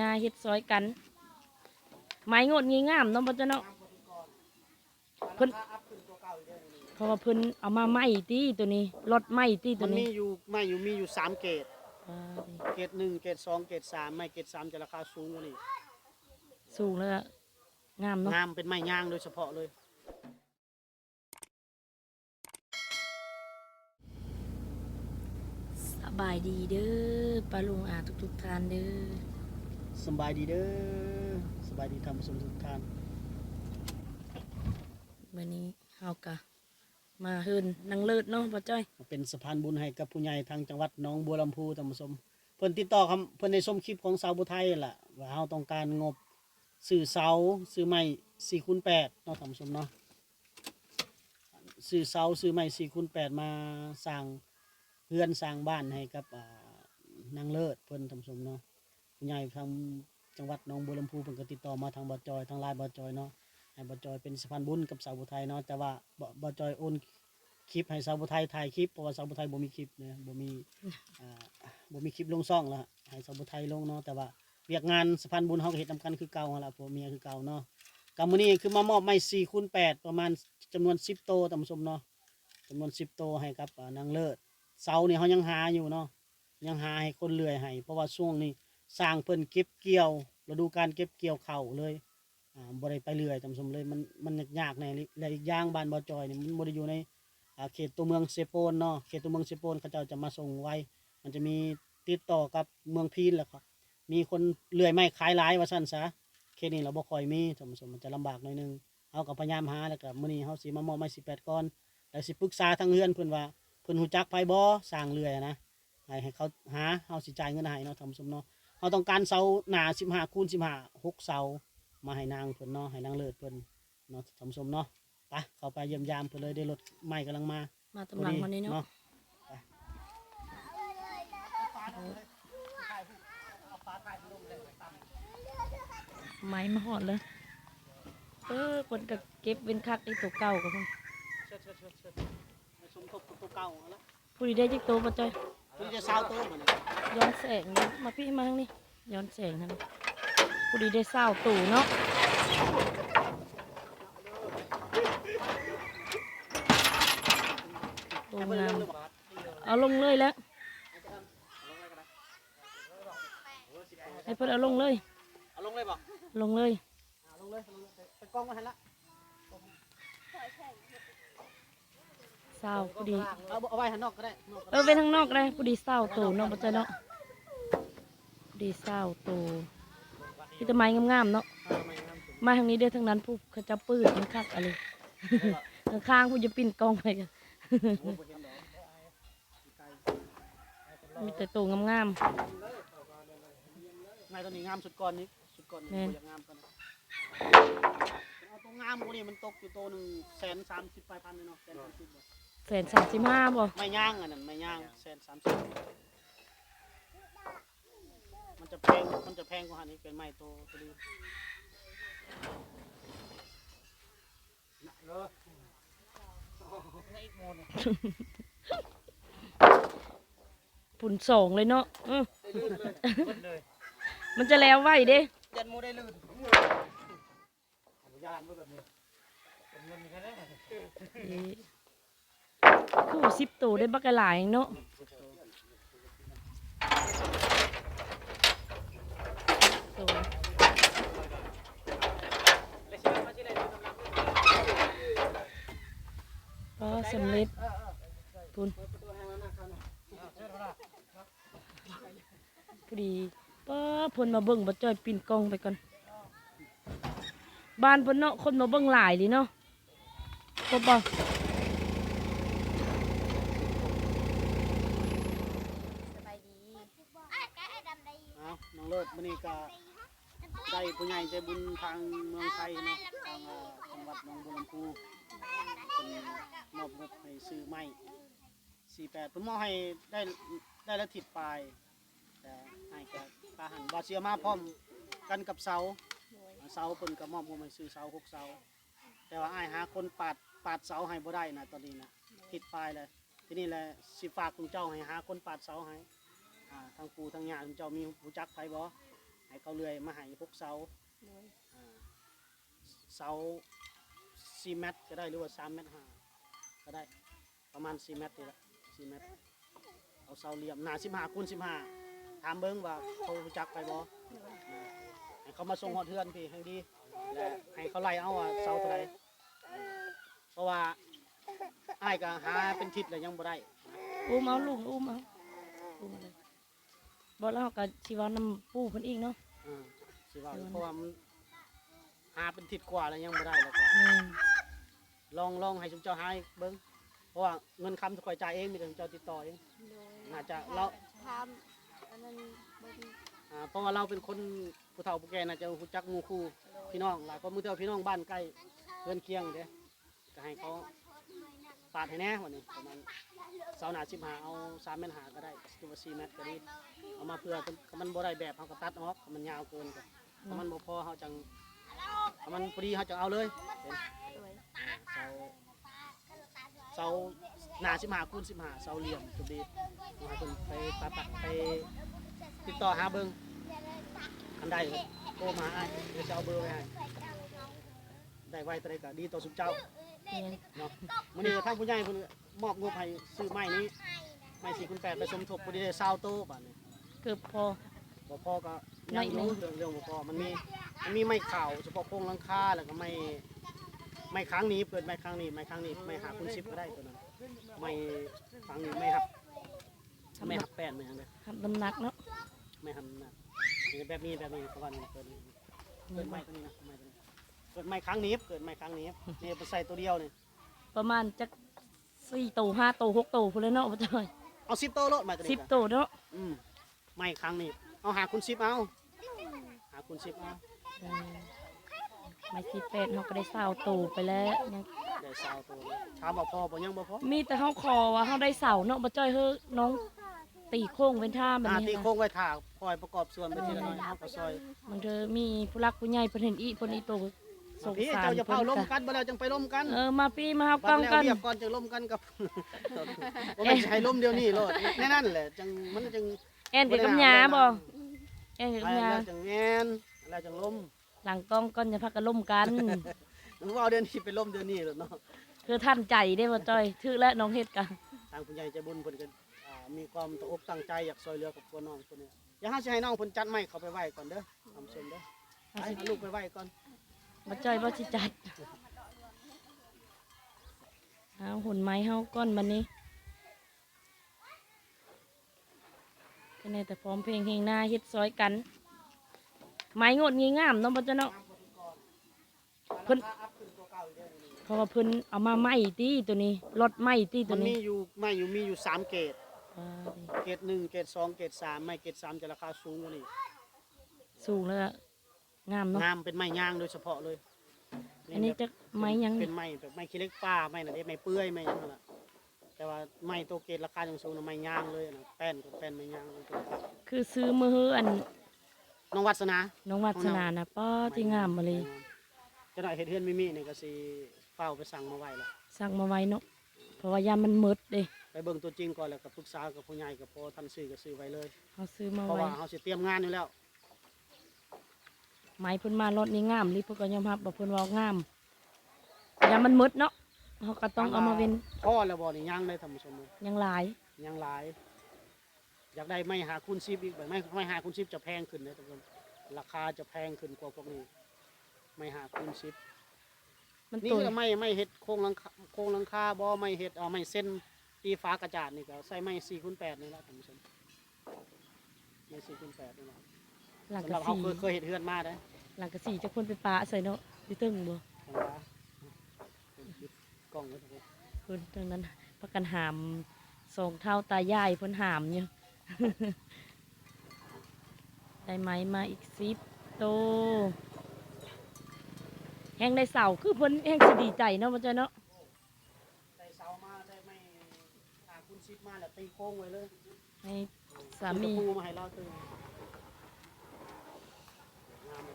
นาเฮ็ดซอยกัน ไม้งดงีงามเนาะบ่เจ้าเนาะเพิ่นเพราะว่าเพิ่นเอามาไหม้ตีตัวนี้รถไหม้ตีตัมัวนนี้มีอยู่ไม่อยู่มีอยู่สามเกรดอ่าเกรดหนึ่งเกรดสองเกรดสามไม่เกรดสามจะราคาสูงกว่านี้สูงแล้วก็งามเนาะงามเป็นไม้ย่างโดยเฉพาะเลย สบายดีเด้อปลาลุงอาทุกๆท่านเด้อ สบายดีเด้อสบายดีทำสมทุกท่านวันนี้เฮากะมาเฮินนางเลิศเนาะบ่จ้อยเป็นสะพานบุญให้กับผู้ใหญ่ทางจังหวัดหน้องบัวลำพูท่านผู้ชมเพิ่นติดต่อคำเพิ่นได้ชมคลิปของสาวบุไทยนั่นล่ะว่าเฮาต้องการงบซื้อเสาซื้อไม้4คูณ8เนาะท่านผู้ชมเนาะซื้อเสาซื้อไม้4คูณ8มาสร้างเรือนสร้างบ้านให้กับอ่านางเลิศเพิ่นท่านผู้ชมเนาะ ผู้ใหญ่ทางจังหวัดหนองบัวลำพูเพิ่นก็ติดต่อมาทางบ่จอยทางไลน์บ่จอยเนาะให้บ่จอยเป็นสะพานบุญกับสาวบุไทยเนาะแต่ว่าบ่บ่จอยโอนคลิปให้สาวบุไทยถ่ายคลิปเพราะว่าสาวบุไทยบ่มีคลิปนะบ่มีอ่าบ่มีคลิปลงซ่องแล้วฮะให้สาวบุไทยลงเนาะแต่ว่าเวียกงานสะพานบุญเฮาก็เฮ็ดนำกันคือเก่าหั่นล่ะผัวเมียคือเก่าเนาะกำมื้อนี้คือมามอบไม้4คูณ8ประมาณจำนวน 10 โตท่านผู้ชมเนาะจำนวน 10 โตให้กับนางเลิศเสานี่เฮายังหาอยู่เนาะยังหาให้คนเลื่อยให้เพราะว่าช่วงนี้ สร้างเพิ่นเก็บเกี่ยวฤดูการเก็บเกี่ยวเข้าเลยอ่าบ่ได้ไปเลื่อยท่านผู้ชมเลยมันมันยากแน่และอีกอย่างบ้านบ่อจอยนี่มันบ่ได้อยู่ในอ่าเขตตัวเมืองเซโปนเนาะเขตตัวเมืองเซโปนเขาเจ้าจะมาส่งไว้ มันจะมีติดต่อกับเมืองพีนแหละครับ มีคนเลื่อยไม้ขายหลายว่าสั้นซะเคสนี้เราบ่ค่อยมีสมสมมันจะลำบากหน่อยนึงเอากับพยายามหาแล้วก็มื้อนี้เฮาสิมามอบไม้18ก้อนแล้วสิปรึกษาทางเฮือนเพิ่นว่าเพิ่นฮู้จักไผบ่สร้างเลื่อยนะให้ให้เขาหาเฮาสิจ่ายเงินให้เนาะทำสมเนาะ เฮาต้องการเสาหนา15คูณ15 6เสามาให้นางเพิ่นเนาะให้นางเลิศเพิ่นเนาะทำสมเนาะไปเข้าไปเยี่ยมยามเพิ่นเลยได้รถไม้กำลังมา มาตำลังวันนี้เนาะไม้มาหอดเลยเออคนก็เก็บเป็นคักไอ้ตัวเก่ากับพวกเชิดเชิดเชิดเชิดไปสมทบกับตัวเก่าแล้ว ผู้ดีได้จิกโตวบ่จ้อยคุณจะเศร้าตัวมันย้อนแสงนี่มาพี่มาทางนี้ย้อนแสงทางนี้ผู้ดีได้เศร้าตู่เนาะโอ้งามเอาลงเลยแล้วให้เพิ่นเอาลงเลย เอาลงเลยบอกลงเลย เอาลงเลยเอาลงเลยไปกล้องมาให้ละ เศร้าผู้ดีเอาเอาไว้ข้างนอกก็ได้นอกก็เอได้อไปทางนอกก็ได้ผู้ดีเศร้าตู่เนาะบ่จ้อยเนาะผู้ดีเศร้าตู่พี่ตะไม้งามๆเนาะเอาไม่งั้นผมมาทางนี้เด้อทางนั้นผู้เขาจะปืดมันคักอะไรข้างๆผู้จะปิ้นกล้องไปกันโอ้โหเห็นแล้วไกลมีแต่ตัวงามไงตัวนี้งามสุดก่อนนี้สุดก่อนนี้แม่นบ่อยากงามกันนะเอาตัวงามพวกนี้มันตกอยู่ตัวหนึ่งแสนสามสิบปลายพันเลยเนาะแสนสามสิบบ่ๆ แสนสามสิบห้าบ่ไม่ย่างอันนั้นไม่ย่างแสนสามสิบมันจะแพงมันจะแพงกว่าหันนี้เป็นไม้ตัวตัวนี้ปุ่นสองเลยเนาะอื้อมันจะแล้วไหวเด้ยันมูได้ลื่นนี่คู่ สิบตัวได้บักหลายเนาะก็สำเร็จปุนพอดีป้าพนมาเบิ่งบ่จ้อยปิ่นกองไปก่อนบ้านพนเนาะคนมาเบิ่งหลายเลยเนาะบ่บ่สบายดี เอา น้องเลิศมันนี่ก็ได้ผู้ใหญ่ใจบุญทางเมืองไทยเนาะทางเอ่อจังหวัดหนองบัวลำพูเป็นมอบงบให้ซื้อไม้สี่แปดเพิ่นมอบให้ได้ได้ละทิศปลายแต่ให้ก่ปลาหันบาเซียมาพร้อมกันกับเสาเสาเพิ่นก็มอบงบให้ซื้อเสาหกเสาแต่ว่าอ้ายหาคนปาดปาดเสาให้บ่ได้นะตอนนี้นะทิศปลายเลยทีนี้แหละสิฝากคุณเจ้าให้หาคนปาดเสาให้ อ่าทางปู่ทางญาติเจ้ามีผู้จักไผบ่ให้เขาเลื่อยมาให้พวกเสาโดยอ่าเสา4เมตรก็ได้หรือว่า3เมตรห้าก็ได้ประมาณ4เมตรนี่แหละ4เมตรเอาเสาเหลี่ยมหนา15คูณ15ถามเบิ่งว่าเขารู้จักไปบ่โดยให้เขามาส่งฮอดเทือนพี่ให้ดีและให้เขาไล่เอาว่าเสาเท่าไหร่เพราะว่าอ้ายก็หาเป็นทิศแล้วยังบ่ได้ อุ้มเอาลุงอุ้มเอาอุ้มเอาเลย บ่แล้วเราก็สิเว้านำปู่เพิ่นอีกเนาะอ่าสิว่าเดี๋ยวนะเพราะว่ามันหาเป็นทิศกว่าแล้วยังบ่ได้แล้วก็แม่นลองลองให้ชุมเจ้าหาให้เบิ่งเพราะว่าเงินคำจะคอยจ่ายเองมีแต่ชุมเจ้าติดต่อเอง โดยน่าจะเรา ทำอันนั้นเบิ่งอ่าเพราะว่าเราเป็นคนผู้เฒ่าผู้แก่น่าจะรู้จักหมู่คู่โดยพี่น้องหลายคนมือเฒ่าพี่น้องบ้านใกล้เพื่อนเคียงเด้ก็ให้เขาปาดให้แน่วันนี้ประมาณเสาหนาสิบหาเอาสามเมตรหาก็ได้หรือว่าสี่เมตรก็ดีเอามาเพื่อมันบ่ได้แบบเขาก็ตัดออกมันยาวเกินก็มันบ่พอเขาจังมันพอดีเขาจะเอาเลยเสาเสาหนาสิบหาคูณสิบหาเสาเหลี่ยมจุดดีเอาให้คนไปตัดตัดไปติดต่อหาเบิ้งอันใดก็โทรมาให้เดี๋ยวจะเอาเบอร์ไว้ให้ได้ไว้ตัวใดก็ดีต่อสุขเจ้า เนาะมื้อนี้ทางผู้ใหญ่เพิ่นมอบงบให้ซื้อไม้นี้ไม้4คูณ8ไปสมทบพอดีได้20โต๊ะบาดนี้เกือบพอ บ่พอก็น้ยัองยรู้หนึ่งเรื่องเรื่องบ่พอมันมีมันมีไม้ขาวเฉพาะโครงหลังคาแล้วก็ไม้ไม้ค้างหนี้เปิดไม้ค้างหนี้ไม้ค้างหนี้ไม้หาคูณ10ก็ได้ตัวนั้นไม้ค้างหนี้ไม้หับไม่หับแป้นไม่หันเลยทำน้ำหนักเนาะไม่หันนะนี่แบบนี้แบบนี้ประมาณนี้เปิดเปิดไม้ตัวนี้นะไม้ตัวนี้ เปิดไม้ค้างหนี้เปิดไม้ค้างหนี้นี่ไปใส่ตัวเดียวนี่ประมาณจัก4โต5โต6โตพุ่นเลยเนาะบ่จ้อยเอา10โต๊ะโลดไม้ตัวนี้10โตเนาะอืมไม่ครั้งนี้เอาหาคุณซิปเอาหาคุณซิปเอาเออไม้สิบแปดเฮาก็ได้20โตไปแล้วยังได้สาวตัวเลยถามว่าพอบ่ยังบ่พอมีแต่เฮาขอว่าเฮาได้เสาเนาะบ่จ้อยเฮ้อน้องตีโค้งเป็นท่าแบบอานี้ตีนะ โค้งไว้ถากปล่อยประกอบส่วนไปทีละน้อยเอาก็ซอย มันเธอมีผู้รักผู้ใหญ่เพิ่นเห็นอีเพิ่นอีโต สงพี่สารเจ้าจะเผาล้มพิ่นกันบ่แล้วจังไปล้มกันเออมาพี่มาเฮาบักล้ดองแล้วกัน เรียบก่อนจะล้มกันกับบ่แม่นสิให้ล้มเดี๋ยวนี้โลดแน่นั่นแหละจังมันจังแอนกับกำยาบ่แอนกับไปกำยาแล้วจังแม่นแล้วจังล้มหลังกล้องก่อนอย่าพักกันล่มกันมันว่าเอาเดือนนี้ไปล้มเดือนนี้โลดเนาะ คือท่านใจได้บ่จ้อยถือและน้องเฮ็ดกันทางผู้ใหญ่ใจบุญเพิ่นก็อ่ามีความตั้งอกตั้งใจอยากช่วยเหลือครอบครัวน้องคนนี้อย่าหาสิให้น้องเพิ่นจัดไม้เข้าไปไว้ก่อนเด้อทำชมเด้อเอาไปสิเอาลูกไปไว้ก่อน บ่จ้อยบ่สิจัดเอาหุ่นไม้เฮาก่อนบัดนี้ก็แน่แต่พร้อมเพลงเพลงหน้าเฮ็ดซอยกัน ไม้งดงามเนาะบ่จ้ะเนาะเพิ่นเพราะว่าเพิ่นเอามาไหม้ตีตัวนี้รถไหม้ตีตัมัวนนี้มีอยู่ไม่อยู่มีอยู่สามเกรดอ่าเกรดหนึ่งเกรดสองเกรดสามไม่เกรดสามจะราคาสูงกว่านี้สูงแล้วก็ งามเนาะ งามเป็นไม้ย่างโดยเฉพาะเลยอันนี้จะไม้หยังเป็นไม้แบบไม้ขี้เหล็กป้าไม้น่ะเด้ไม้เปื่อยไม้หยังนั่นล่ะแต่ว่าไม้ตัวเกรดราคาอย่างสูงน่ะไม้ย่างเลยนะแป้นกับแป้นไม้ย่างเลยตัวคือซื้อมือเฮืออันน้องวัสนา น้องวัฒนานะป้าที่งามมาเลย จะหน่อยเฮ็ดเฮือนมิมินี่ก็สิเฝ้าไปสั่งมาไว้แล้วสั่งมาไว้เนาะ เพราะว่ายามมันหมดเด้ไปเบิ่งตัวจริงก่อนแล้วก็ปรึกษากับผู้ใหญ่กับพอท่านซื้อก็ซื้อไว้เลย เขาซื้อมาเพราะไว้ ว่าเฮาสิเตรียมงานอยู่แล้ว ไม้เพิ่นมารถนี้งามลิเพิ่นก็ยอมรับว่าเพิ่นว่างามยามมันหมดเนาะเขาก็ต้องเอามาเว้นพ่อแล้วบ่นี่ยังเลยท่านผู้ชมยังหลายยังหลาย อยากได้ไม่หาคูณซิบอีกแบบไม่ไม่หาคูณซิบจะแพงขึ้นนะทุกคนราคาจะแพงขึ้นกว่าพวกนี้ ไม่หาคูณซิบมันนี่ตัวก็ไม่ไม่เห็ดโครงหลังคาโครงหลังคาบ่ไม่เห็ดเอาไม่เส้นตีฟ้ากระจาดนี่ก็ใส่ไม่สี่คูณแปดนี่แหละท่านผู้ชมไม่สี่คูณแปดนี่แหละหลังสำหกะรับเขาสีเคยเคยเห็ดเฮือนมาได้ หลังกะสีจะคนไปปาใส่เนาะดิตึงบ่จังหวะปิดกล้องไว้ทุกคนเพิ่นตรงนั้นประกันหามสองเท่าตายายเพิ่นหามอยู่ได้ไหมมาอีกสิบโต แห้งได้เสาคือเพิ่นแห้งสิดีใจเนาะบ่จ้ะเนาะใส่เสามาได้ไม่หาคูณซิบมาแล้วตีโค้งไว้เลยให้สามีซื้อกระปูมาให้เราตื่นงามเลยเ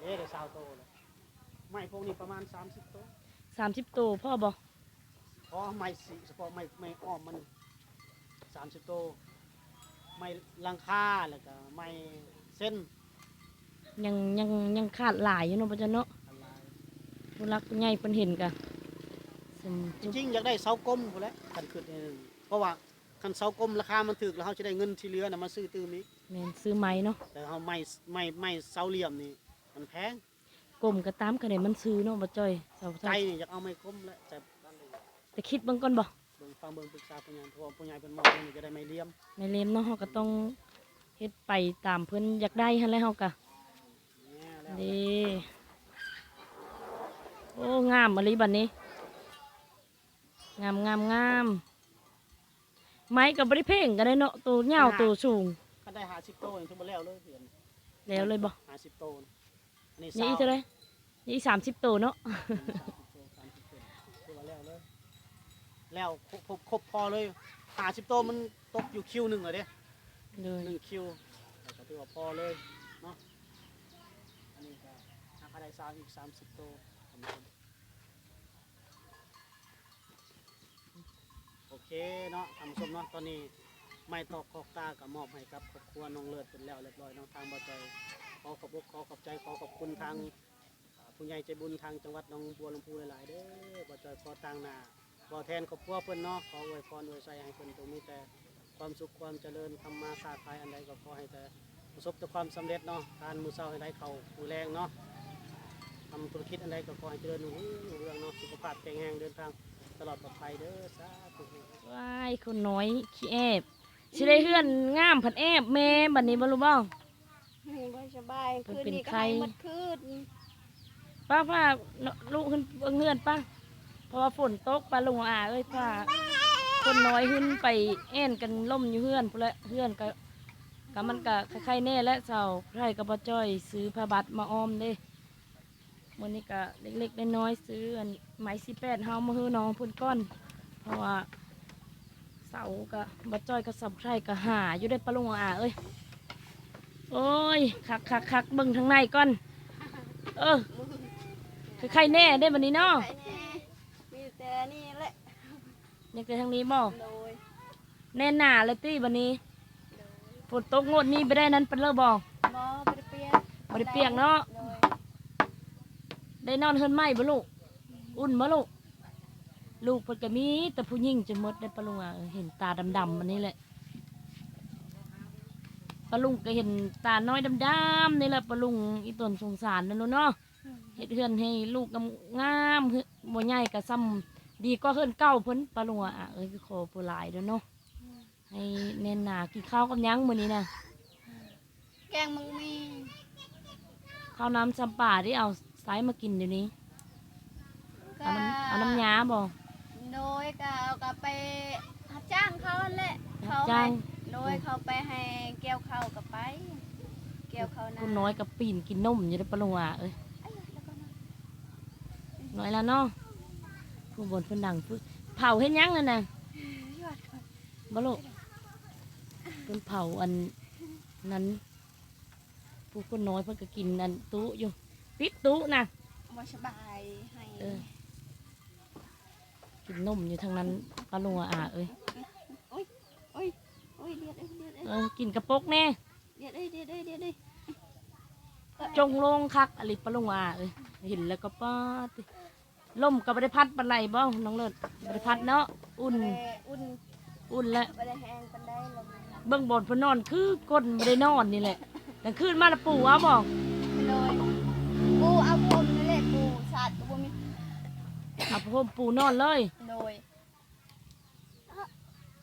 ด้ได้สาวโตเลยไม่พวกนี้ประมาณสามสิบโตสามสิบโตพ่อบ่เพราะไม่สีเฉพาะไม่ไม่อ้อมมันสามสิบโตไม่หลังคาแล้วก็ไม่เส้นยังยังยังขาดหลายอยู่เนาะบ่จ้ะเนาะอันลายผู้รักผู้ใหญ่เพิ่นเห็นกะสมจริงๆอยากได้เสากลมพุ่นแหละคันขึ้นให้เพราะว่าคันเสากลมราคามันถูกแล้วเฮาจะได้เงินที่เหลือน่ะมาซื้อตื้มอีก แม่นซื้อไม้เนาะแต่เฮาไม่ไม่ไม่เสาเหลี่ยมนี่ มันแพงกลมก็ตามกันได้มันซื้อเนาะบ่จ้อยเสาใจไทยนี่อยากเอาไม่กลมแล้วใจบ้านเลยแต่คิดเบิ่งก่อนบ่เบิ่งฟังเบิ่งปรึกษาผู้ใหญ่เพราะว่าผู้ใหญ่เป็นหมอนี่จะได้ไม่เหลี่ยมในเลมเนาะเฮาก็ต้องเฮ็ดไปตามเพิ่นอยากได้หั่นแหละเฮาก็แน่แล้วเด้โอ้งามมะลิบัดนี้ งามงามงามไม้กับบริเพลงกันได้เนาะตัวยาวตัวสูงคันได้50โตนี่ถือบ่แล้วเลยเห็นแล้วเลยบ่50โตนะอั นนี้นี่อีเท่าไหรนี่อีสามสิบตัวเนาะ30โต30โตถือว่าแล้วเลยแล้วครบครบครบพอเลย50โตมันตกอยู่คิวหนึงเลยเด้เลยหนึ่งคิวแต่ก็ถือว่าพอเลยเนาะอันนี้ก็ทางคาไดซาวอีกสามสิบตัวท่านผู้ชมโอเคเนาะท่านผู้ชมเนาะตอนนี้ไม่ตอกคอกตากับมอบให้กับครอบครัวน้องเลิศเป็นแล้วเรียบร้อยเนาะทางบ่ใจข อขอบอกขอขอบใจขอขอบคุณทางผู้ใหญ่ใจบุญทางจังหวัดหนองบัวลำพูหลายๆเด้อบ่ใจขอต่างหน้าบ่แทนครอบครัวเพิ่อนเนาะขออวยพรอวยใส่ให้เพิ่นตรงนี้แต่ความสุขความเจริญทำมาค้าขายอันใดก็ขอให้แต่ประสบแต่ความสำเร็จเนาะการมือเศร้าให้ได้เขามือแรงเนาะทำธุรกิจอันใดก็ขอให้เจริญรุ่งเรืองเนาะสุขภาพแข็งแรงเดินทางตลอดปลอดภัยเด้อสาธุว้ายคนน้อยขี้แอบสิได้เฮือนงามผัดแอบแม่บัดนี้บ่รู้บ่ให้ บ่สบายเพิ่นคืนเป็นนี้ก็ไข้ให้หมดคืนป้าผ้าลูกขึ้นเบิ่งเฮือนป้าเพราะว่าฝนตกปลาลุงอาเอ้ยป้าคนน้อยขึ้นไปแอ่นกันล่มอยู่เฮือนพุ่นแหละเฮือนก็ก็มันก็คล้ายๆแน่และเจ้าไผก็บ่จ้อยซื้อผ้าบัตรมาออมเด้มื้อนี้ก็เล็กๆน้อยๆซื้ออันไม้18เฮามาฮื้อน้องเพิ่นก่อน เพราะว่าเสาก็บ่จ้อยก็สับไข่ก็หาอยู่ได้ปลาลุงอาเอ้ย โอ้ยคักคักคักเบิ่งทางในก่อน เออคือใครแน่ได้บันนี้เนาะไอ้นี่มีแต่นี่แหละยังเกิดทางนี้บ่โดยแน่หนาเลยตี้บันนี้โดยฝนตกงดนี้ไปได้นั้นเป็นเลอบ่บ่บ่ได้เปียกบ่ได้เปียกเนาะ โดยได้นอนเฮือนไหมบ่ลูก อุ่นบ่ลูก ลูกเพิ่นก็มีแต่ผู้หญิงจะหมดได้ปลาลุงอะเออเห็นตาดำๆมันนี่แหละ ปลาลุงก็เห็นตาน้อยดำๆนี่แหละปลาลุงอีตนสงสารนั่นเนาะเฮ็ดเฮือนให้ลูกงามๆเฮือนบ่ใหญ่ก็ซ้ำดีก็เฮือนเก่าเพิ่นปลาลุงอะเอ้ยคือขอผู้หลายเด้อเนาะให้แน่นหนากินข้าวกับหยังมื้อนี้น่ะแกงมึงมีข้าวน้ำจำป่าที่เอาสายมากินเดี๋ยวนี้ก็เอาน้ำเอาน้ำยาบ่โดยก็เอากลับไปรับจ้างเขานั่นแหละรับเขาจ้างให้โดยเขาไปให้เกี่ยวข้าวกับไปเกี่ยวข้าวนาคุณน้อยกับปีนกินนมอยู่ได้อปลาลุงอะเอ้ยเอ้ยแล้วก็นะน้อยแล้วเนาะผู้บนเพิ่นดังผู้เผาเฮ็ดหยังนั่นน่ะยอดก่อนบ่ลูกเพิ่นเผาอันนั้นผู้คนน้อยเพิ่นก็กินอันตู้อยู่ปิดตู้น่ะบ่สบายให้เออกินนมอยู่ทางนั้นปลาลุงอะเอ้ยอุ้ยอุ้ย อุ้ยเดียดเอ้ยเดียดเอ้ยเออกินกระปกแน่เดียดเอ้ยเดียดเอ้ยเดียดเอ้ยจงลงคักอลิปะลุงอาเอ้ยเห็นแล้วก็ป้าติล่มก็ไม่ได้พัดปันไหลบ่น้องเลิศไม่ได้พัดเนาะอุ่นบ่ได้อุ่นอุ่นแล้ว บ่ได้แห้งปานใดลมเบื้องบนเพนนอนคือก้นไม่ได้นอนนี่แหละแต่คืนมาแล้วปู่เอาบอกเลยปูเอาผมนี่แหละปูสัตว์บ่มีเอาพ่อปู่นอนเลย โดย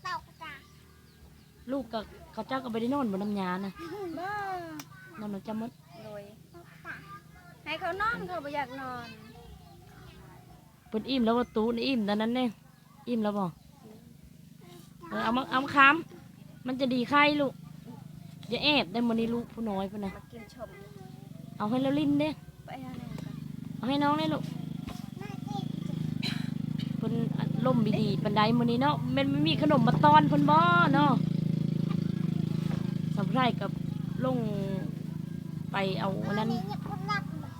เต่ากระจา ลูกกับเขาเจ้าก็ไม่ได้นอนบนน้ำยานะบ้านอนน้ำจำมดโดยให้เขานอนเขาบ่อยากนอนเพิ่นอิ่มแล้วว่าตูนอิ่มตอนนั้นเนี่ยอิ่มแล้วบอกเออเอามาเอามาคามมันจะดีไข้ลูกอย่าแอบได้มันนี่ลูกผู้น้อยเพิ่นนะมากินชมเอาให้แล้วลิ้นเด้ไปหาแนวกันเอาให้น้องได้ลูกเพิ่นล่มดีๆปันไดมื้อนี้เนาะแมันไม่มีขนมมาตอนเพิ่นบ่เนาะ สำไรกับลงไปเอาอันนั้น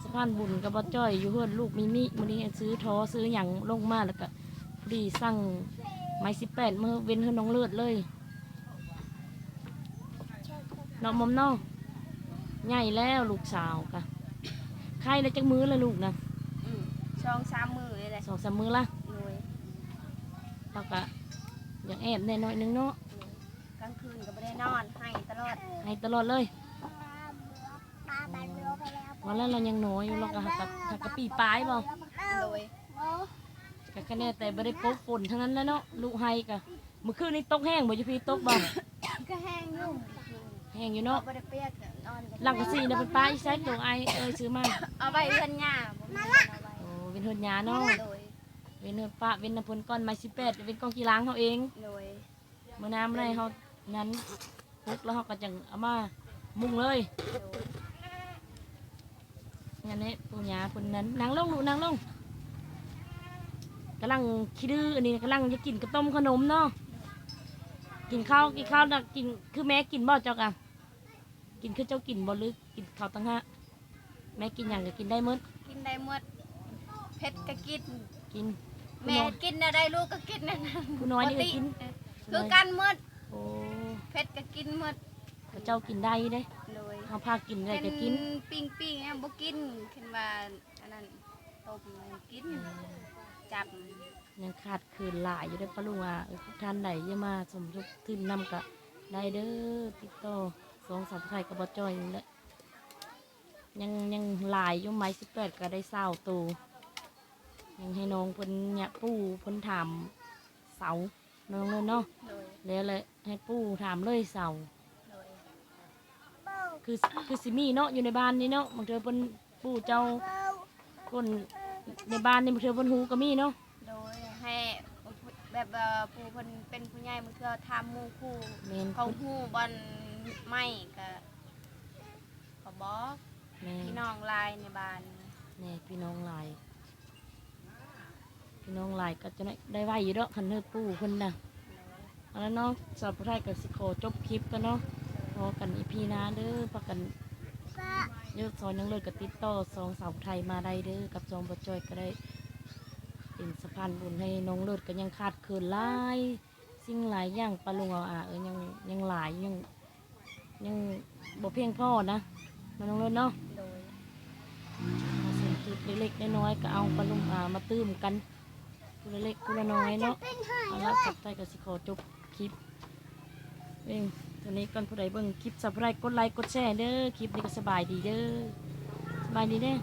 สะพานบุญกับบ่จ้อยอยู่เฮือนลูกมีมิมื้อนี้ซื้อทอซื้อหยังลงมาแล้วก็พอดีสั่งไม้18มื้อเว้นให้น้องเลือดเลยเนาะมอมเนาะใหญ่แล้วลูกสาวกะไข่แล้วจักมื้อละลูกนะอืมช่องสามมือเลยแหละสองสามมื้อละโดยแล้วก็อยากแอบแน่น้อยนึงเนาะก ลางคืนก็ไม่ได้นอนให้ตลอดให้ตลอดเลยวันแล้วเรายังน้อยอยู่เราก็หักกับหักกับปีปลายบ่โดยก็แค่แน่แต่ไม่ได้ปกฝนทั้งนั้นแล้วเนาะลูกไฮกะเมื่อคืนนี้ตกแห้งบ่อยู่พี่ตกบ่ก็แห้งอยู่แห้งอยู่เนาะเนาะไม่ได้เปียกก็นอนกันหลังกะสีน่ะเป็นปลาอีไซตัวไอเอ้ยซื้อมาเอาไปเพื่อนหญ้าบ่มีเงินเอาไว้โอ้เป็นเฮือนหยาเนาะโดยเป็นเฮือนป้าเป็นน้ำพลก้อนไม้สิบแปดเป็นกองกีฬางเขาเองโดยเมื่อน้ำอะไรเขา นั้นพุกแล้วเขาก็จังเอามามุงเลยโดยงั้นนี้ปูหยาคนนั้นนางลงลูกนางลงกำลังคิดดื้ออันนี้กำลังจะกินกระต้มขนมเนาะกินข้าวกินข้าวน่ะกินคือแม่กินบ่เจ้ากะกินคือเจ้ากินบ่หรือกินข้าวตั้งหะแม่กินอย่างก็กินได้หมดกินได้หมดเผ็ดก็กินกิน แม่กินอะไรลูกก็กินนั่นน่ะผู้น้อยนี่ก็กินคือกันหมด โอ้ เผ็ดก็กินหมด พระ เจ้ากินได้เด้โดยเขาพากินได้ก็กินปิ้งปิ้งเนี่ยบ่กินขึ้นว่าอันนั้นต้มกิน จับยังขาดคืนหลายอยู่ได้อปะลุงอะเออท่านไหนจะมาสมทบทุนนำกะได้เด้อติดต่อสองสามไทยกับบจอยนี่แหละยังยังหลายอยู่ไหมสิบแปดก็ได้เศร้าตูยังให้น้องเพิ่นเนี่ยปู่เพิ่นถามเสาน้องเลยเนาะโดยแล้วเลยให้ปู่ถามเลยเสาโดย คือคือสิมีเนาะอยู่ในบ้านนี่เนาะบางเทื่อเพิ่นปู่เจ้าคนในบ้านนี่บางเทื่อเพิ่นหูก็มีเนาะโดยให้แบบว่าผู้เพิ่นเป็นผู้ใหญ่มันคือทำหมู่คู่แม่นเขาฮู้บอนไม่ก็ขอบอกแม่พี่น้องหลายในบ้านแม่พี่น้องหลายพี่น้องหลายก็จะได้ได้ไหวอยู่เนาะคันเฮอปู่เพิ่นน่ะเอาแล้วเนาะสอบไทยกับสิขอจบคลิปกันเนาะ พอกันอีพีหน้าเด้อพากันเยอะซอยนังเลยกับติดต่อสองสาวไทยมาได้เด้อกับจองบจอยก็ได้ เป็นสะพานบุญให้น้องเลิศก็ยังขาดเคินหลายสิ่งหลายอย่างปลาลุงเอาอะเออยังยังหลายยังยังบ่เพียงพอนะน้องเลิศเนาะโดยมาซื้อคลิปเล็กๆน้อยๆก็เอาปลาลุงอ่ามาตื้มกันคุละเล็กคุละน้อยเนาะเอาละสับใจกับสิขอจบคลิปเอง ตอนนี้ก่อนผู้ใดเบิ่งคลิปสับไรกดไลค์กดแชร์เด้อคลิปนี้ก็สบายดีเด้อสบายดีเด้อ